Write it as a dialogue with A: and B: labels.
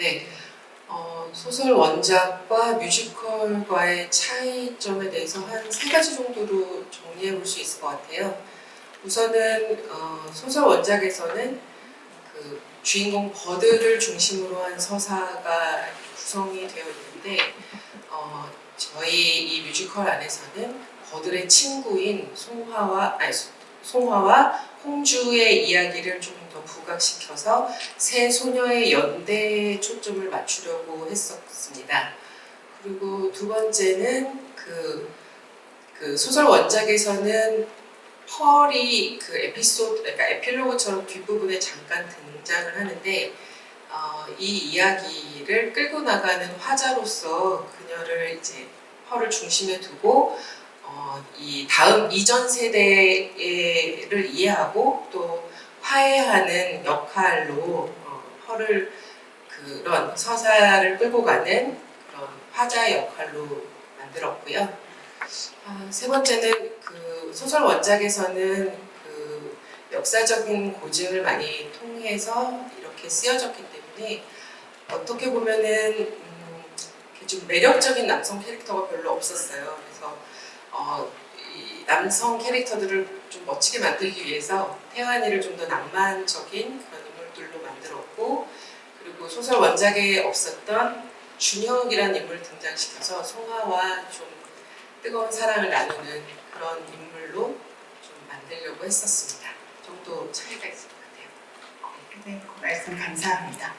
A: 네. 어, 소설 원작과 뮤지컬과의 차이점에 대해서 한 세 가지 정도로 정리해 볼 수 있을 것 같아요. 우선은 어, 소설 원작에서는 그 주인공 버드를 중심으로 한 서사가 구성이 되어 있는데 어, 저희 이 뮤지컬 안에서는 버들의 친구인 송화와 아니 소- 송화와 홍주의 이야기를 좀더 부각시켜서 세 소녀의 연대에 초점을 맞추려고 했었습니다. 그리고 두 번째는 그, 그 소설 원작에서는 펄이 그 에피소드, 그러니까 에필로그처럼 뒷부분에 잠깐 등장을 하는데 어, 이 이야기를 끌고 나가는 화자로서 그녀를 이제 펄을 중심에 두고 어, 이 다음 이전 세대를 이해하고 또 화해하는 역할로 어, 펄을 그런 서사를 끌고 가는 그런 화자 역할로 만들었고요. 아, 세 번째는 그 소설 원작에서는 그 역사적인 고증을 많이 통해서 이렇게 쓰여졌기 때문에 어떻게 보면은 음, 좀 매력적인 남성 캐릭터가 별로 없었어요. 그래서 어, 이 남성 캐릭터들을 좀 멋지게 만들기 위해서 태환이를 좀 더 낭만적인 그런 인물들로 만들었고 그리고 소설 원작에 없었던 준혁이라는 인물을 등장시켜서 송하와 좀 뜨거운 사랑을 나누는 그런 인물로 좀 만들려고 했었습니다. 그 정도 차이가 있을 것 같아요.
B: 네, 그 말씀 감사합니다.